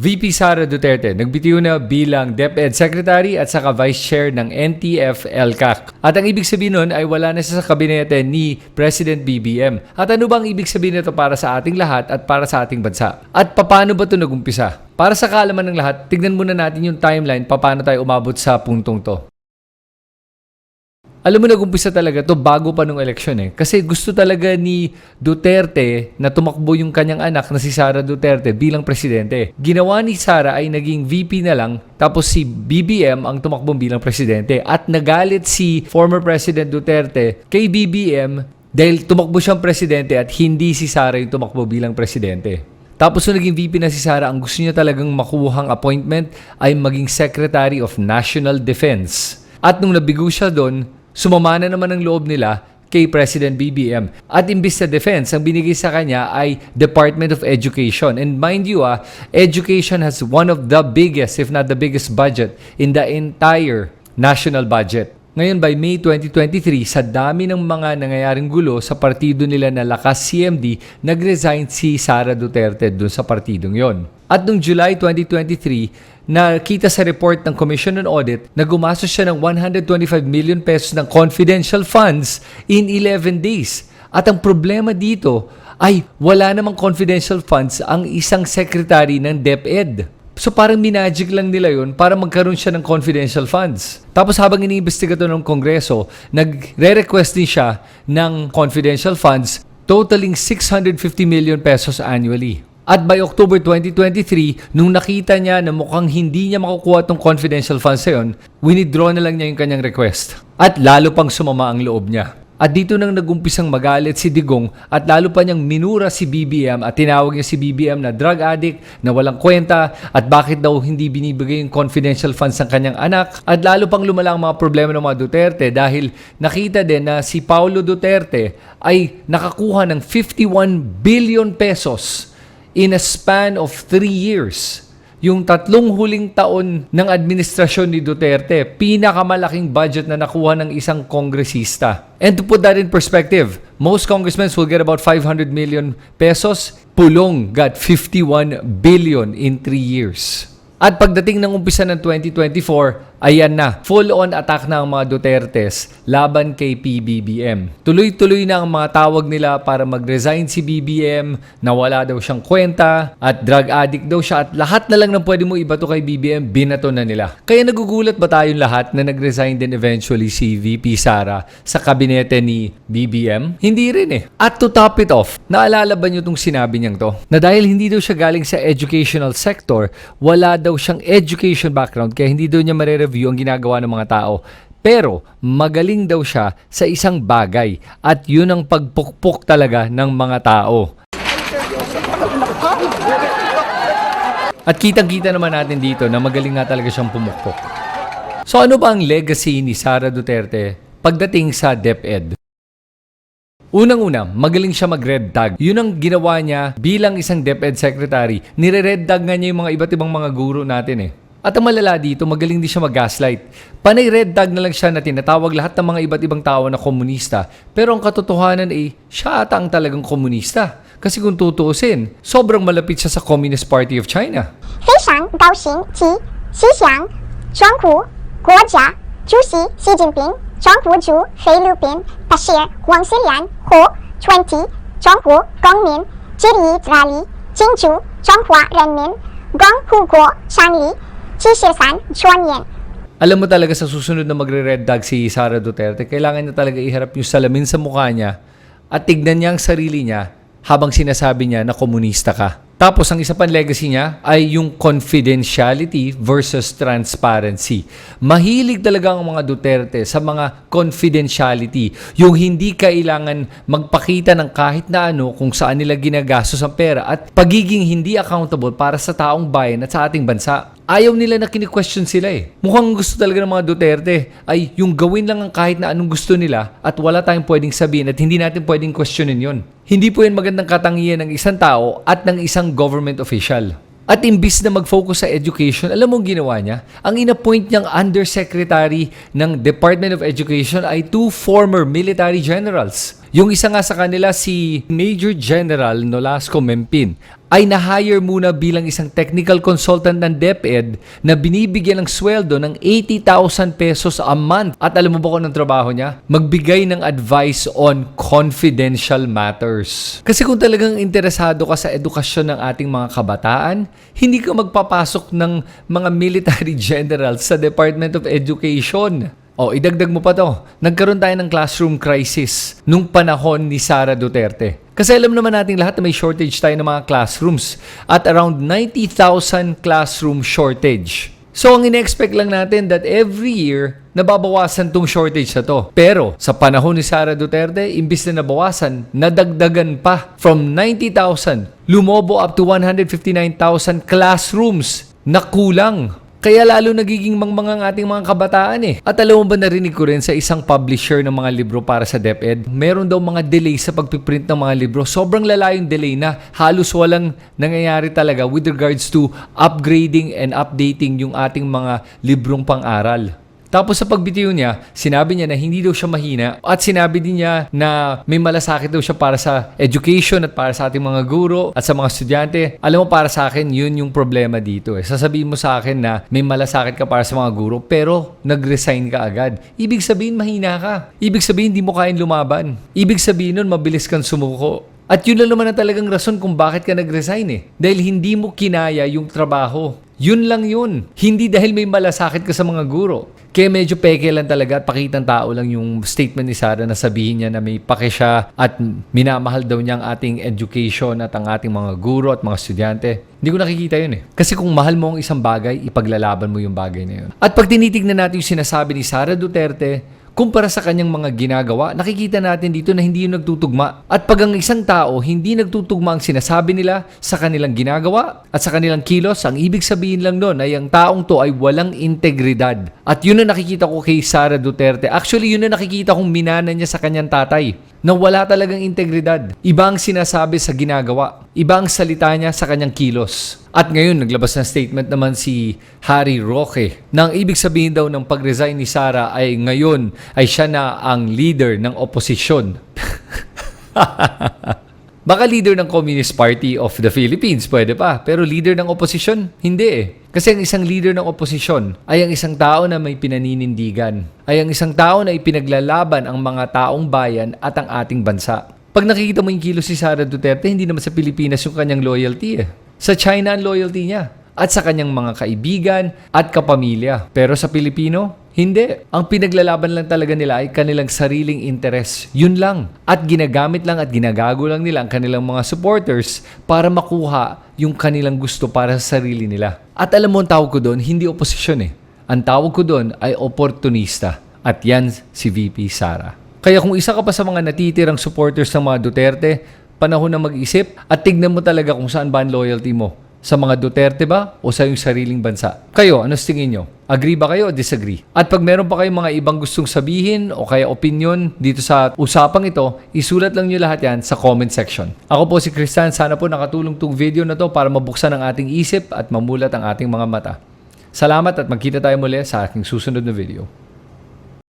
VP Sara Duterte nagbitiw na bilang DepEd Secretary at saka Vice Chair ng NTF-ELCAC. At ang ibig sabihin nun ay wala na siya sa kabinete ni President BBM. At ano bang ibig sabihin nito para sa ating lahat at para sa ating bansa? At paano ba ito nagumpisa? Para sa kaalaman ng lahat, tignan muna natin yung timeline paano tayo umabot sa puntong to. Alam mo, nagumpisa talaga to bago pa nung eleksyon eh. Kasi gusto talaga ni Duterte na tumakbo yung kanyang anak na si Sara Duterte bilang presidente. Ginawa ni Sara ay naging VP na lang tapos si BBM ang tumakbo bilang presidente. At nagalit si former President Duterte kay BBM dahil tumakbo siyang presidente at hindi si Sara yung tumakbo bilang presidente. Tapos nung naging VP na si Sara, ang gusto niya talagang makuhang appointment ay maging Secretary of National Defense. At nung nabigo siya doon, sumama na naman ang loob nila kay President BBM. At imbis sa defense, ang binigay sa kanya ay Department of Education. And mind you, ah, education has one of the biggest, if not the biggest budget in the entire national budget. Ngayon by May 2023, sa dami ng mga nangyayaring gulo sa partido nila na lakas CMD, nag-resign si Sara Duterte dun sa partidong yon. At noong July 2023, nakita sa report ng Commission on Audit na gumastos siya ng 125 million pesos ng confidential funds in 11 days. At ang problema dito ay wala namang confidential funds ang isang secretary ng DepEd. So parang minagic lang nila yun para magkaroon siya ng confidential funds. Tapos habang iniimbestiga to ng Kongreso, nagre-request din siya ng confidential funds totaling 650 million pesos annually. At by October 2023, nung nakita niya na mukhang hindi niya makukuha tong confidential funds na yun, winidraw na lang niya yung kanyang request. At lalo pang sumama ang loob niya. At dito nang nagumpisang magalit si Digong at lalo pa niyang minura si BBM at tinawag niya si BBM na drug addict, na walang kwenta at bakit daw hindi binibigay yung confidential funds ng kanyang anak. At lalo pang lumala ang mga problema ng mga Duterte dahil nakita din na si Paulo Duterte ay nakakuha ng 51 billion pesos in a span of 3 years. Yung tatlong huling taon ng administrasyon ni Duterte, pinakamalaking budget na nakuha ng isang kongresista. And to put that in perspective, most congressmen will get about 500 million pesos. Pulong got 51 billion in 3 years. At pagdating ng umpisa ng 2024, ayan na, full-on attack na ang mga Dutertes laban kay PBBM. Tuloy-tuloy na ang mga tawag nila para mag-resign si BBM, na wala daw siyang kwenta, at drug addict daw siya, at lahat na lang ng pwede mo ibato kay BBM, binato na nila. Kaya nagugulat ba tayong lahat na nag-resign din eventually si VP Sara sa kabinete ni BBM? Hindi rin eh. At to top it off, naalala ba niyo itong sinabi niyang to? Na dahil hindi daw siya galing sa educational sector, wala daw siyang education background kaya hindi daw niya mare-review ang ginagawa ng mga tao. Pero magaling daw siya sa isang bagay at yun ang pagpukpok talaga ng mga tao. At kitang-kita naman natin dito na magaling nga talaga siyang pumukpok. So ano ba ang legacy ni Sara Duterte pagdating sa DepEd? Unang-una, magaling siya mag-red tag. Yun ang ginawa niya bilang isang DepEd secretary. Nire-red tag nga niya yung mga iba't ibang mga guro natin eh. At ang malala dito, magaling din siya mag-gaslight. Panay red tag na lang siya na tinatawag lahat ng mga iba't ibang tao na komunista. Pero ang katotohanan ay, siya ata ang talagang komunista. Kasi kung tutuusin, sobrang malapit siya sa Communist Party of China. Hei Shang, Qi, Xi Xiang, Chuangku, Guo Jia, Zhu Xi, Xi Jinping, Zhang Zhu, Fei Lupin, Bashir, Wang Xilian, Hu, Chuan Ti, Zhonghu, Gong Min, Jiri Rali, Jingzhu, Zhonghua Renmin, Gong Huguo, Shang Chishiro-san, Chuan Yen. Alam mo talaga sa susunod na magre-red dog si Sara Duterte, kailangan niya talaga iharap yung salamin sa mukha niya at tignan niya ang sarili niya habang sinasabi niya na komunista ka. Tapos ang isa pang legacy niya ay yung confidentiality versus transparency. Mahilig talaga ang mga Duterte sa mga confidentiality, yung hindi kailangan magpakita ng kahit na ano kung saan nila ginagastos ang pera at pagiging hindi accountable para sa taong bayan at sa ating bansa. Ayaw nila na kini-question sila eh. Mukhang gusto talaga ng mga Duterte ay yung gawin lang ang kahit na anong gusto nila at wala tayong pwedeng sabihin at hindi natin pwedeng questionin yon. Hindi po yan magandang katangian ng isang tao at ng isang government official. At imbis na mag-focus sa education, alam mo ang ginawa niya? Ang inappoint niyang undersecretary ng Department of Education ay two former military generals. Yung isa nga sa kanila, si Major General Nolasco Mempin, ay na-hire muna bilang isang technical consultant ng DepEd na binibigyan ng sweldo ng 80,000 pesos a month. At alam mo ba kung anong trabaho niya? Magbigay ng advice on confidential matters. Kasi kung talagang interesado ka sa edukasyon ng ating mga kabataan, hindi ka magpapasok ng mga military generals sa Department of Education. O, idagdag mo pa to. Nagkaroon tayo ng classroom crisis nung panahon ni Sara Duterte. Kasi alam naman natin lahat na may shortage tayo ng mga classrooms at around 90,000 classroom shortage. So, ang ine-expect lang natin that every year, nababawasan tong shortage na to. Pero, sa panahon ni Sara Duterte, imbis na nabawasan, nadagdagan pa from 90,000, lumobo up to 159,000 classrooms na kulang. Kaya lalo nagiging mangmang ang ating mga kabataan eh. At alam mo ba narinig ko rin sa isang publisher ng mga libro para sa DepEd, meron daw mga delay sa pagpiprint ng mga libro. Sobrang lala yung delay na halos walang nangyayari talaga with regards to upgrading and updating yung ating mga librong pang-aral. Tapos sa pagbitiw niya, sinabi niya na hindi daw siya mahina at sinabi din niya na may malasakit daw siya para sa education at para sa ating mga guro at sa mga estudyante. Alam mo para sa akin, yun yung problema dito eh. Sasabihin mo sa akin na may malasakit ka para sa mga guro pero nag-resign ka agad. Ibig sabihin mahina ka. Ibig sabihin hindi mo kain lumaban. Ibig sabihin nun mabilis kang sumuko. At yun lang naman ang talagang rason kung bakit ka nag-resign eh. Dahil hindi mo kinaya yung trabaho. Yun lang yun. Hindi dahil may malasakit ka sa mga guro. Kaya medyo peke lang talaga at pakitang tao lang yung statement ni Sarah na sabihin niya na may pake siya at minamahal daw niya ang ating education at ang ating mga guro at mga estudyante. Hindi ko nakikita yun eh. Kasi kung mahal mo ang isang bagay, ipaglalaban mo yung bagay na yun. At pag tinitignan natin yung sinasabi ni Sara Duterte, Kumpara sa kanyang mga ginagawa, nakikita natin dito na hindi yung nagtutugma. At pag ang isang tao hindi nagtutugma ang sinasabi nila sa kanilang ginagawa at sa kanilang kilos, ang ibig sabihin lang doon ay ang taong to ay walang integridad. At yun ang nakikita ko kay Sara Duterte. Actually, yun ang nakikita kong minana niya sa kanyang tatay na wala talagang integridad. Iba ang sinasabi sa ginagawa. Iba ang salita niya sa kanyang kilos. At ngayon, naglabas ng statement naman si Harry Roque na ang ibig sabihin daw ng pag-resign ni Sara ay ngayon ay siya na ang leader ng oposisyon. Baka leader ng Communist Party of the Philippines, pwede pa. Pero leader ng oposisyon, hindi eh. Kasi ang isang leader ng oposisyon ay ang isang tao na may pinaninindigan. Ay ang isang tao na ipinaglalaban ang mga taong bayan at ang ating bansa. Pag nakikita mo yung kilos si Sara Duterte, hindi naman sa Pilipinas yung kanyang loyalty eh. Sa China ang loyalty niya at sa kanyang mga kaibigan at kapamilya. Pero sa Pilipino, hindi. Ang pinaglalaban lang talaga nila ay kanilang sariling interes. Yun lang. At ginagamit lang at ginagago lang nila ang kanilang mga supporters para makuha yung kanilang gusto para sa sarili nila. At alam mo ang tawag ko doon, hindi oposisyon eh. Ang tawag ko doon ay oportunista. At yan si VP Sara. Kaya kung isa ka pa sa mga natitirang supporters ng mga Duterte, panahon na mag-isip at tignan mo talaga kung saan ba ang loyalty mo. Sa mga Duterte ba o sa iyong sariling bansa? Kayo, ano sa tingin nyo? Agree ba kayo o disagree? At pag meron pa kayong mga ibang gustong sabihin o kaya opinion dito sa usapang ito, isulat lang nyo lahat yan sa comment section. Ako po si Kristan, sana po nakatulong tong video na to para mabuksan ang ating isip at mamulat ang ating mga mata. Salamat at magkita tayo muli sa aking susunod na video.